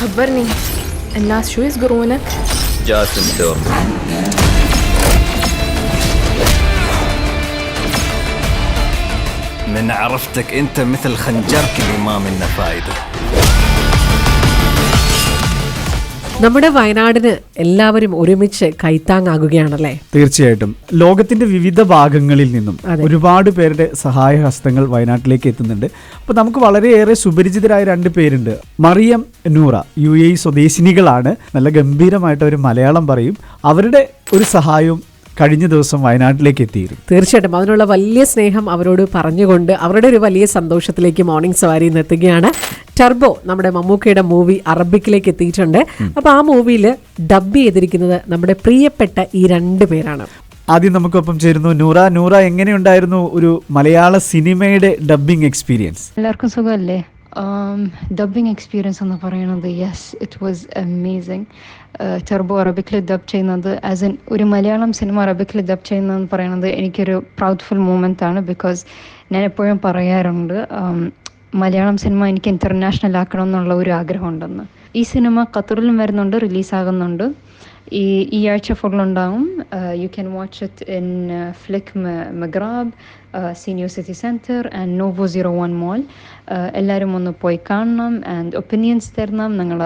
خبرني. الناس شو يصقرونك؟ جاسم دورمان من عرفتك انت مثل خنجرك اللي ما منه فايدة. നമ്മുടെ വയനാടിന് എല്ലാവരും ഒരുമിച്ച് കൈത്താങ്ങാകുകയാണല്ലേ? തീർച്ചയായിട്ടും. ലോകത്തിന്റെ വിവിധ ഭാഗങ്ങളിൽ നിന്നും ഒരുപാട് പേരുടെ സഹായഹസ്തങ്ങൾ വയനാട്ടിലേക്ക് എത്തുന്നുണ്ട്. അപ്പൊ നമുക്ക് വളരെയേറെ സുപരിചിതരായ രണ്ട് പേരുണ്ട്. മറിയം നൂറ യു എ സ്വദേശിനികളാണ്. നല്ല ഗംഭീരമായിട്ട് അവർ മലയാളം പറയും. അവരുടെ ഒരു സഹായവും കഴിഞ്ഞ ദിവസം വയനാട്ടിലേക്ക് എത്തിയിരുന്നു. തീർച്ചയായിട്ടും. അതിനുള്ള വലിയ സ്നേഹം അവരോട് പറഞ്ഞുകൊണ്ട് അവരുടെ ഒരു വലിയ സന്തോഷത്തിലേക്ക് മോർണിംഗ് സവാരി എത്തുകയാണ്. ടർബോ നമ്മുടെ മമ്മൂക്കയുടെ മൂവി അറബിക്കിലേക്ക് എത്തിയിട്ടുണ്ട്. അപ്പോൾ ആ മൂവിയിൽ ഡബ് ചെയ്തിരിക്കുന്നത് നമ്മുടെ പ്രിയപ്പെട്ട ഈ രണ്ട് പേരാണ്. ആദ്യം നമുക്കൊപ്പം ചേരുന്നു നൂറ. നൂറ എങ്ങനെയുണ്ടായിരുന്നു ഒരു മലയാള സിനിമയുടെ ഡബ്ബിംഗ് എക്സ്പീരിയൻസ് എല്ലാവർക്കും സുഖമല്ലേ? ഡബിങ് എക്സ്പീരിയൻസ് എന്ന് പറയുന്നത് yes it was amazing Turbo അറബിക്കിൽ dub ചെയ്യുന്നത് ആസ് എൻ ഒരു മലയാളം സിനിമ അറബിക്കിൽ ഡബ് ചെയ്യുന്നതെന്ന് പറയുന്നത് എനിക്കൊരു പ്രൗഡ്ഫുൾ മൂമെന്റ് ആണ്. ബിക്കോസ് ഞാൻ എപ്പോഴും പറയാറുണ്ട് um, മലയാളം സിനിമ എനിക്ക് ഇന്റർനാഷണൽ ആക്കണം എന്നുള്ള ഒരു ആഗ്രഹമുണ്ടെന്ന്. ഈ സിനിമ ഖത്തറിലും വരുന്നുണ്ട് റിലീസാകുന്നുണ്ട്. ഈ ഈ ആഴ്ച ഫുൾ ഉണ്ടാവും you can watch it in flick മെഗ്രാബ് senior city centre and Novo zero one mall എല്ലാവരും ഒന്ന് പോയി കാണണം ആൻഡ് ഒപ്പീനിയൻസ് തരണം. നിങ്ങൾ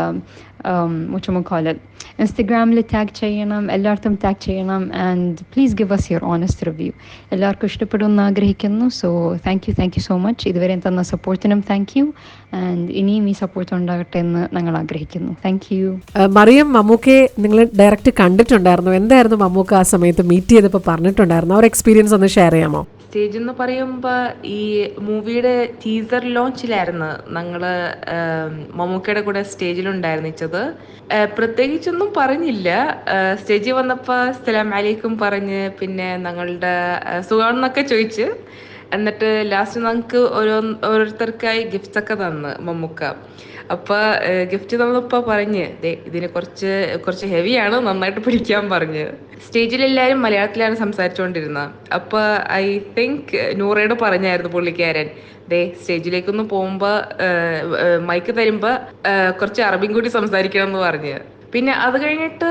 മുച്ചമുക്കോലൽ ഇൻസ്റ്റഗ്രാമിൽ ടാഗ് ചെയ്യണം എല്ലായിടത്തും ടാഗ് ചെയ്യണം and please give us your honest review എല്ലാവർക്കും ഇഷ്ടപ്പെടുമെന്ന് ആഗ്രഹിക്കുന്നു. So thank you thank you so much ഇതുവരെ തന്ന സപ്പോർട്ടിനും താങ്ക് യു ആൻഡ് ഇനിയും ഈ സപ്പോർട്ട് ഉണ്ടാകട്ടെ എന്ന് ഞങ്ങൾ ആഗ്രഹിക്കുന്നു. താങ്ക് യു മറിയം മമ്മൂക്കയെ നിങ്ങൾ ഡയറക്റ്റ് കണ്ടിട്ടുണ്ടായിരുന്നു. എന്തായിരുന്നു മമ്മൂക്ക ആ സമയത്ത് മീറ്റ് ചെയ്തപ്പോൾ പറഞ്ഞിട്ടുണ്ടായിരുന്നു? ആ ഒരു എക്സ്പീരിയൻസ് ഒന്ന് ഷെയർ ചെയ്യാമോ? സ്റ്റേജ് എന്ന് പറയുമ്പോൾ ഈ മൂവിയുടെ ടീസർ ലോഞ്ചിലായിരുന്നു ഞങ്ങൾ മമ്മൂക്കയുടെ കൂടെ സ്റ്റേജിലുണ്ടായിരുന്നിച്ചത്. പ്രത്യേകിച്ചൊന്നും പറഞ്ഞില്ല. സ്റ്റേജിൽ വന്നപ്പോൾ സലാം അലൈക്കും പറഞ്ഞ് പിന്നെ ഞങ്ങളുടെ സുഖമാണെന്നൊക്കെ ചോദിച്ച്. എന്നിട്ട് ലാസ്റ്റ് നമുക്ക് ഓരോ ഓരോരുത്തർക്കായി ഗിഫ്റ്റ്സ് ഒക്കെ തന്ന് മമ്മൂക്ക. അപ്പൊ ഗിഫ്റ്റ് തന്നപ്പോ പറഞ്ഞ് ദേ ഇതിന് കുറച്ച് കുറച്ച് ഹെവിയാണ് നന്നായിട്ട് പിടിക്കാൻ പറഞ്ഞ്. സ്റ്റേജിൽ എല്ലാവരും മലയാളത്തിലാണ് സംസാരിച്ചുകൊണ്ടിരുന്നത് അപ്പൊ ഐ തിങ്ക് നൂറയോട് പറഞ്ഞായിരുന്നു പുള്ളിക്കാരൻ. ദേ സ്റ്റേജിലേക്കൊന്ന് പോകുമ്പോ മൈക്ക് തരുമ്പോ കുറച്ച് അറബിയും കൂടി സംസാരിക്കണം എന്ന് പറഞ്ഞ്. പിന്നെ അത് കഴിഞ്ഞിട്ട്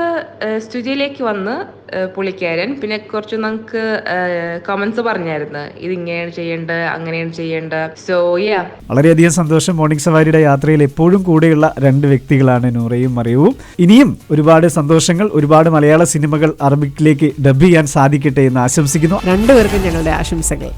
സ്റ്റുഡിയോയിലേക്ക് വന്ന് പുള്ളിക്കാരൻ. പിന്നെ കുറച്ച് നമുക്ക് കമന്റ്സ് പറഞ്ഞായിരുന്നു. ഇതിങ്ങനെയാണ് ചെയ്യേണ്ടത് അങ്ങനെയാണ് ചെയ്യേണ്ടത്. സോ യാ വളരെയധികം സന്തോഷം മോർണിംഗ് സവാരിയുടെ യാത്രയിൽ എപ്പോഴും കൂടെയുള്ള രണ്ട് വ്യക്തികളാണ് നൂറയും മറിയവും. ഇനിയും ഒരുപാട് സന്തോഷങ്ങൾ ഒരുപാട് മലയാള സിനിമകൾ അറബിക്കിലേക്ക് ഡബ് ചെയ്യാൻ സാധിക്കട്ടെ എന്ന് ആശംസിക്കുന്നു. രണ്ടുപേർക്കും ഞങ്ങളുടെ ആശംസകൾ.